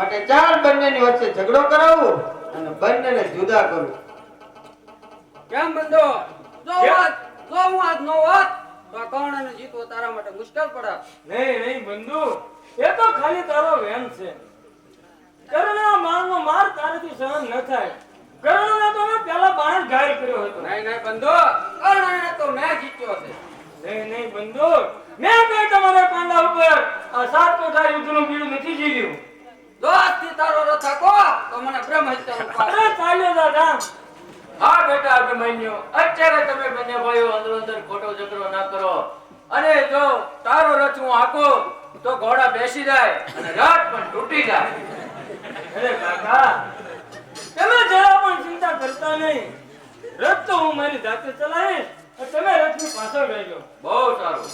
માટે ચાર બંનેની વચ્ચે ઝઘડો કરાવો અને બંનેને જુદા કરો. કેમ બંધો? જો વાત જો હું આજ નો વાત તો આ કર્ણને જીતવો તારા માટે મુશ્કેલ પડે નહીં નહીં બંધુ. એ તો ખાલી તારો વેમ છે. કર્ણના મારનો માર તારેથી સહન ન થાય. કર્ણને તો મેં પહેલા બાણ જ ઘાયલ કર્યો હતો. નહીં નહીં બંધો. કર્ણને તો મેં જીત્યો છે. નહીં નહીં બંધુ. મેં કઈ તમારા કાંડા ઉપર આ સાત કોઠા યુદ્ધનું બીડું નથી જીવ્યું? આજથી તારો રથ હાંકો તો મને બ્રહ્મ હત્યા. અરે ચાલ્યો દાદા હા બેટા અભિમન્યુ અત્યારે તમે બંને ભાઈઓ અંદર અંદર ખોટો ઝઘડો ના કરો. અને જો તારો રથ હું હાંકું તો ઘોડા બેસી જાય અને રથ પણ તૂટી જાય. અરે કાકા તમે જરા પણ ચિંતા કરતા નહીં. રથ તો હું મારી જાતે ચલાવીશ તમે તમે રથની પાછળ રહેજો. બહુ સારું.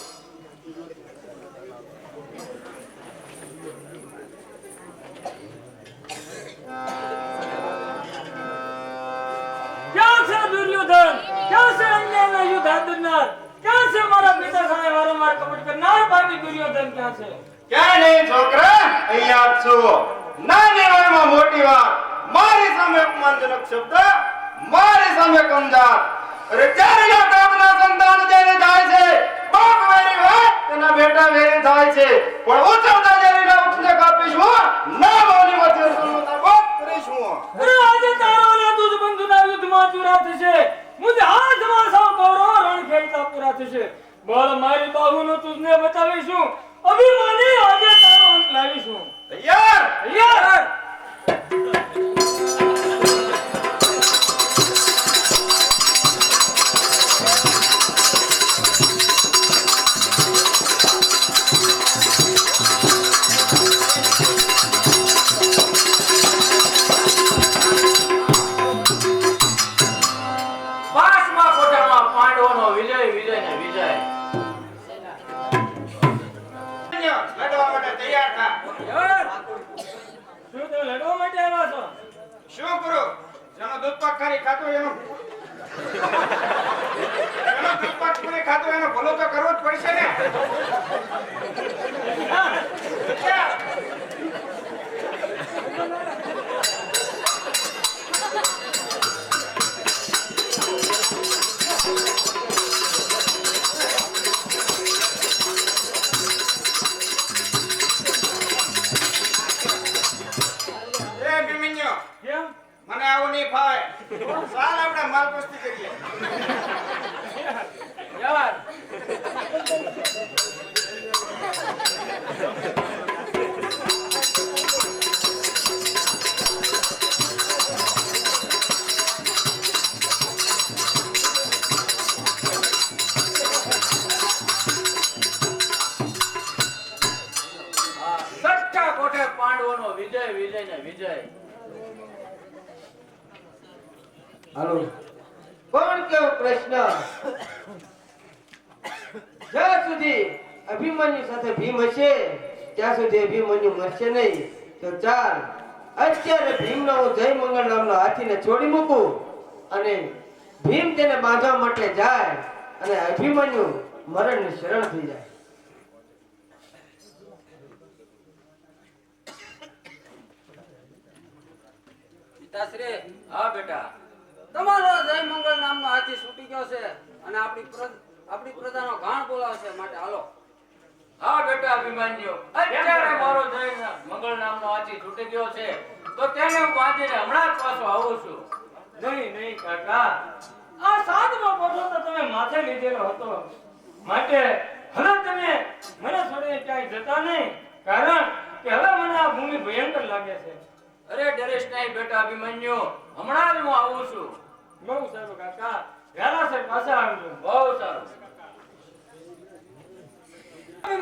હાથધરનાર ક્યાં છે મારા પિતા સામે વારંવાર કપટ કરનાર ભાભી, દુર્યોધન ક્યાં છે? ક્યાં નહીં, છોકરા, અહીંયા છું. નાની વાતમાં મોટી વાત. મારી સામે અપમાનજનક શબ્દ, મારી સામે કમજાર અરે ચારેય કામના સંતાન જેને થાય છે, બાપ વેરી હોય તેના બેટા વેરી થાય છે. પણ ઉછળતા જેને ઉપને કાપીશ ના મોની વચ્ચે સુનતા વાત કરીશ હું અરે આજે તારો અને તુજ બંધુના યુદ્ધમાં ચૂરા થશે મુજે હાથમાં સૌ કૌરવો ખેલતા પૂરા થશે. બળ મારી બાહુનો તુજને બતાવીશું. અભિમાની આજે તારો અંત લાવીશું. તૈયાર? તૈયાર? દૂધ ખાતો એનો એનો એનો ભલો તો કરવો જ પડશે ને. આવું નહીં ફાવે ચાલ આપણે માલપસ્તી કરીએ. કોઠે પાંડવોનો વિજય વિજય ને વિજય. હાલો. પણ કેવો પ્રશ્ન? જ્યાં સુધી અભિમન્યુ સાથે ભીમ હશે, ત્યાં સુધી અભિમન્યુ મરશે નહીં. તો ચાલ, અત્યારે ભીમનો હું જય મંગળ નામનો હાથીને છોડી મૂકું અને ભીમ તેને બાંધવા માટે જાય અને અભિમન્યુ મરણની શરણ થઈ જાય. પિતાશ્રી, હા બેટા. તમારો જય મંગળ નામનો હાથી છૂટી ગયો છે અને આપણી આપણી પ્રજાનો ઘાણ બોલાવશે માટે હાલો. હા બેટા અભિમાન્યો અત્યારે મારો જય મંગળ નામનો હાથી છૂટી ગયો છે? તો તેને હું વાંચીને હમણાં જ પાછો આવું છું. નહીં નહીં કાકા. આ સાતમો કોઠો તો તમે માથે લીધેલો હતો. માટે હવે તમે મને છોડીને ક્યાંય જતા નહીં કારણ કે હવે મને આ ભૂમિ ભયંકર લાગે છે. અરે ડરેશ નહીં બેટા અભિમન્યુ હમણાં જ હું આવું છું. બહુ સારું કાકા. વહેલાસર પાછા આવજો બહુ સારું.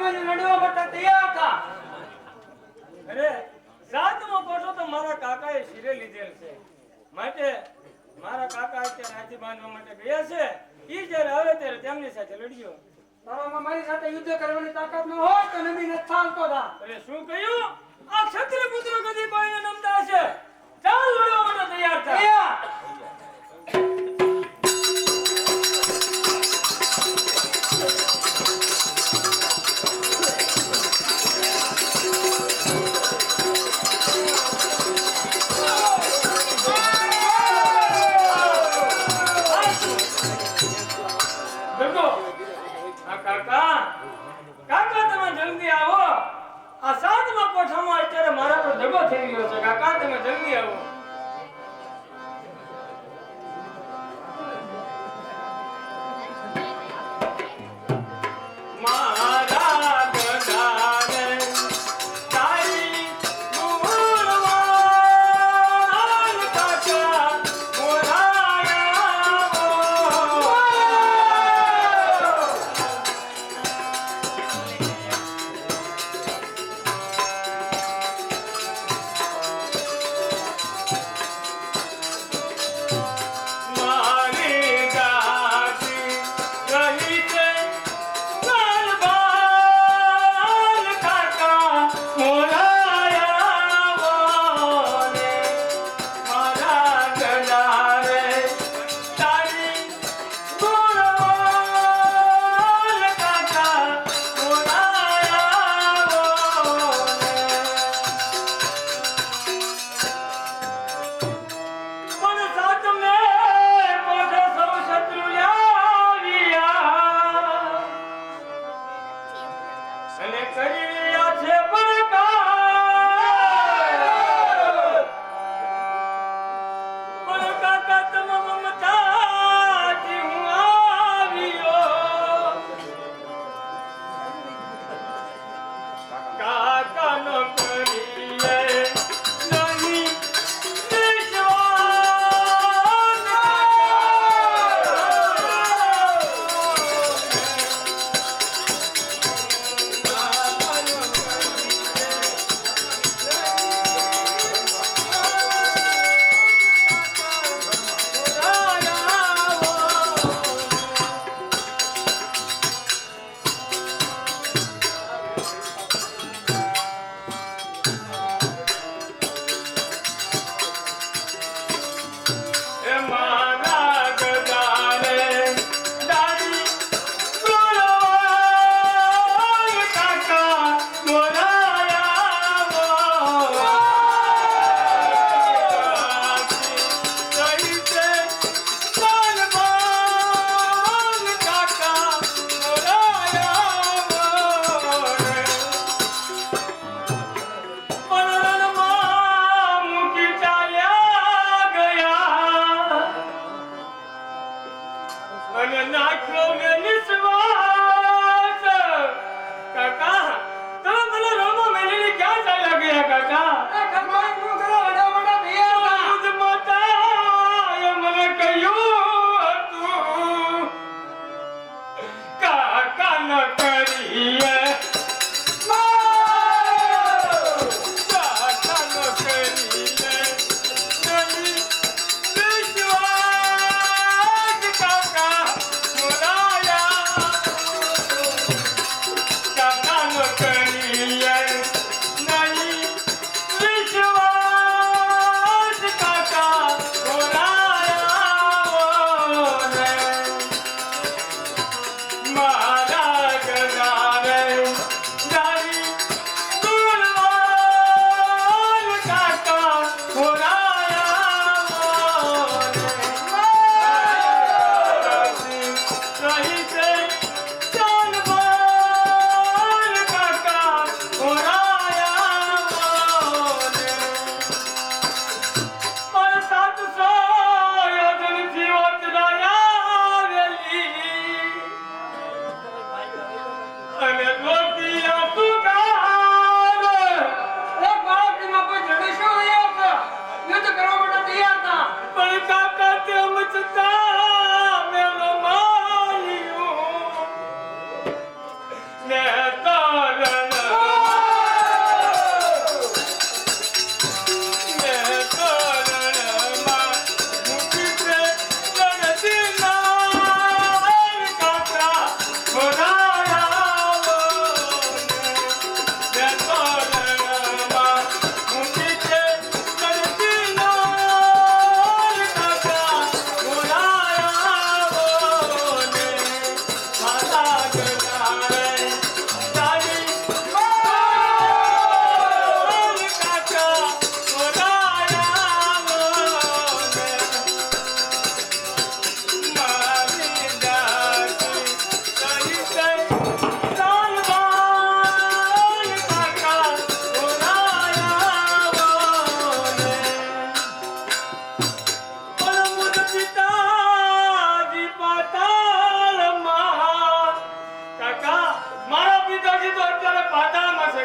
મને લડવા માટે તૈયાર હતા. અરે સાતમો કોઠો તો મારા કાકાએ શિરે લીધેલ છે. માટે મારા કાકા અત્યારે હાથી બાંધવા માટે ગયા છે. એ જ્યારે આવે ત્યારે તેમની સાથે લડ્યો. તારામાં મારી સાથે યુદ્ધ કરવાની તાકાત ન હોય તો નબી નથી ચાલતો થા અરે શું કહ્યું? જગો થઈ ગયો છે કાકા તમે જલ્દી આવો. ಮಾರಾ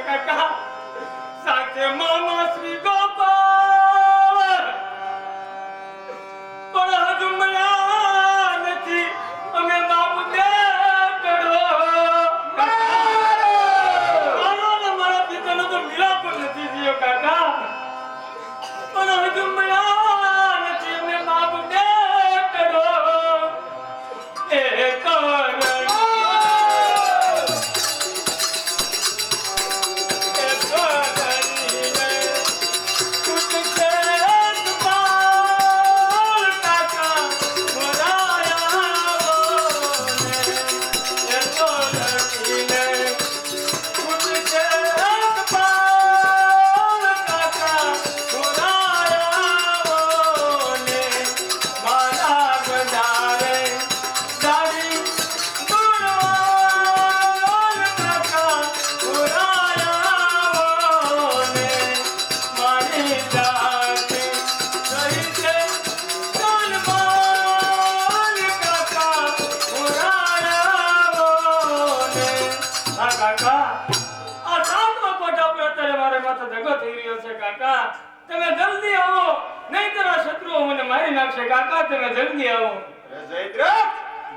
কাকা সাথে মামা শ্রী গো કાકા તમે જલ્દી આવો. નહીંતર આ શત્રુઓ મને મારી નાખશે. કાકા તમે જલ્દી આવો. જયદ્રથ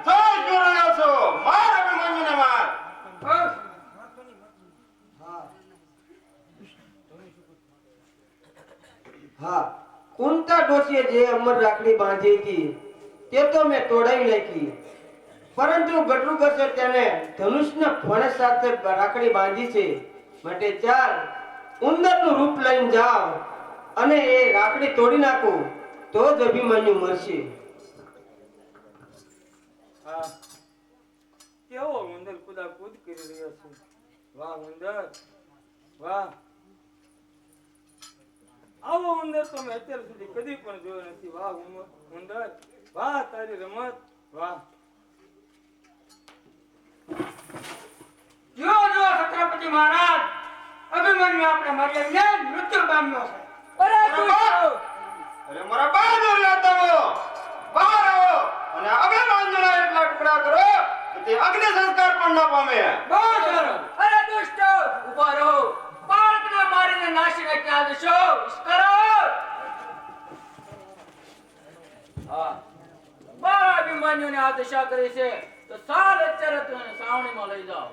જય શું છો માર અભિમન્યુને માર. હા કુંતા ડોસીએ જે અમર રાખડી બાંધી હતી તે તો મેં તોડાવી નાખી. પરંતુ ગટરુકસે તેને ધનુષના ફણ સાથે રાખડી બાંધી છે. માટે ચાલ ઉંદરનું રૂપ લઈને જાઓ અને એ રાખડી તોડી નાખો, તો જ અભિમન્યુ મરશે કેવો ઉંદર કુદા કુદ કરી રહ્યો છે? વાહ ઉંદર, વાહ. આવો ઉંદર તો મેં અત્યાર સુધી કદી પણ જોયો નથી. વાહ ઉંદર, વાહ, તારી રમત, વાહ. જો જો છત્રપતિ મહારાજ? અભિમન્યુ આપણે મારી લઈને મૃત્યુ પામ્યો છે. અરે દુષ્ટો! અરે મારા બહાદુર યાદવો બહાર આવો. અને અભિમન્યુના એટલા ટુકડા કરો તે અગ્નિ સંસ્કાર પણ ન પામે. બહુ સારું અરે દુષ્ટ! ઊભા રહો. બાળકને મારીને નાસી નાખ્યા દેશો કરો હા. બા અભિમાન્યુને આ દિશા કરી છે. તો સાલ અત્યારે તું એને સાવણીમાં લઈ જાઓ.